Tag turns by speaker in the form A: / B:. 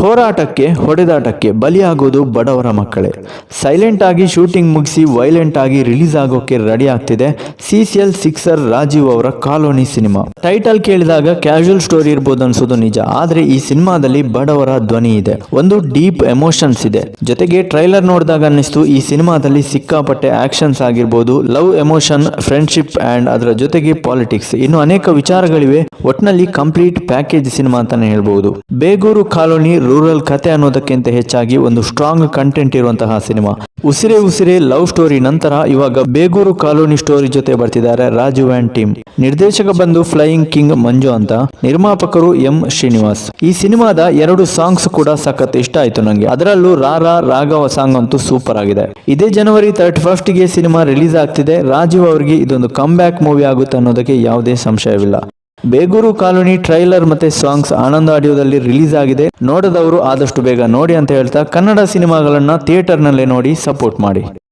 A: ಹೋರಾಟಕ್ಕೆ, ಹೊಡೆದಾಟಕ್ಕೆ ಬಲಿಯಾಗೋದು ಬಡವರ ಮಕ್ಕಳೇ. ಸೈಲೆಂಟ್ ಆಗಿ ಶೂಟಿಂಗ್ ಮುಗಿಸಿ ವೈಲೆಂಟ್ ಆಗಿ ರಿಲೀಸ್ ಆಗೋಕೆ ರೆಡಿ ಆಗ್ತಿದೆ ಸಿಸಿಎಲ್ ಸಿಕ್ಸರ್ ರಾಜೀವ್ ಅವರ ಕಾಲೋನಿ ಸಿನಿಮಾ. ಟೈಟಲ್ ಕೇಳಿದಾಗ ಕ್ಯಾಶುವಲ್ ಸ್ಟೋರಿ ಇರ್ಬೋದು ಅನ್ಸೋದು ನಿಜ, ಆದ್ರೆ ಈ ಸಿನಿಮಾದಲ್ಲಿ ಬಡವರ ಧ್ವನಿ ಇದೆ. ಒಂದು ಡೀಪ್ ಎಮೋಷನ್ಸ್ ಇದೆ. ಜೊತೆಗೆ ಟ್ರೈಲರ್ ನೋಡಿದಾಗ ಅನ್ನಿಸ್ತು, ಈ ಸಿನಿಮಾದಲ್ಲಿ ಸಿಕ್ಕಾಪಟ್ಟೆ ಆಕ್ಷನ್ಸ್ ಆಗಿರ್ಬೋದು. ಲವ್ ಎಮೋಷನ್ ಫ್ರೆಂಡ್ಶಿಪ್ ಅಂಡ್ ಅದರ ಜೊತೆಗೆ ಪಾಲಿಟಿಕ್ಸ್ ಇನ್ನು ಅನೇಕ ವಿಚಾರಗಳಿವೆ. ಒಟ್ನಲ್ಲಿ ಕಂಪ್ಲೀಟ್ ಪ್ಯಾಕೇಜ್ ಸಿನಿಮಾ ಅಂತಾನೆ ಹೇಳ್ಬಹುದು ಬೇಗೂರು ಕಾಲೋನಿ ರೂರಲ್ ಕತೆ ಅನ್ನೋದಕ್ಕಿಂತ ಹೆಚ್ಚಾಗಿ ಒಂದು ಸ್ಟ್ರಾಂಗ್ ಕಂಟೆಂಟ್ ಇರುವಂತಹ ಸಿನಿಮಾ. ಉಸಿರೇ ಉಸಿರೇ ಲವ್ ಸ್ಟೋರಿ ನಂತರ ಇವಾಗ ಬೇಗೂರು ಕಾಲೋನಿ ಸ್ಟೋರಿ ಜೊತೆ ಬರ್ತಿದ್ದಾರೆ ರಾಜು ಆ್ಯಂಡ್ ಟೀಮ್. ನಿರ್ದೇಶಕ ಬಂದು ಫ್ಲೈಯಿಂಗ್ ಕಿಂಗ್ ಮಂಜು ಅಂತ ನಿರ್ಮಾಪಕರು ಎಂ ಶ್ರೀನಿವಾಸ್. ಈ ಸಿನಿಮಾದ ಎರಡು ಸಾಂಗ್ಸ್ ಕೂಡ ಸಖತ್ ಇಷ್ಟ ಆಯ್ತು ನಂಗೆ. ಅದರಲ್ಲೂ ರಾ ರಾಘವ ಸಾಂಗ್ ಅಂತೂ ಸೂಪರ್ ಆಗಿದೆ. ಇದೇ ಜನವರಿ ತರ್ಟಿ ಫಸ್ಟ್ಗೆ ಸಿನಿಮಾ ರಿಲೀಸ್ ಆಗ್ತಿದೆ. ರಾಜೀವ್ ಅವರಿಗೆ ಇದೊಂದು ಕಮ್ ಬ್ಯಾಕ್ ಮೂವಿ ಆಗುತ್ತೆ ಅನ್ನೋದಕ್ಕೆ ಯಾವುದೇ ಸಂಶಯವಿಲ್ಲ. ಬೇಗೂರು ಕಾಲೋನಿ ಟ್ರೈಲರ್ ಮತ್ತೆ ಸಾಂಗ್ಸ್ ಆನಂದ ಆಡಿಯೋದಲ್ಲಿ ರಿಲೀಸ್ ಆಗಿದೆ. ನೋಡದವರು ಆದಷ್ಟು ಬೇಗ ನೋಡಿ ಅಂತ ಹೇಳ್ತಾ ಕನ್ನಡ ಸಿನಿಮಾಗಳನ್ನ ಥಿಯೇಟರ್ನಲ್ಲೇ ನೋಡಿ ಸಪೋರ್ಟ್ ಮಾಡಿ.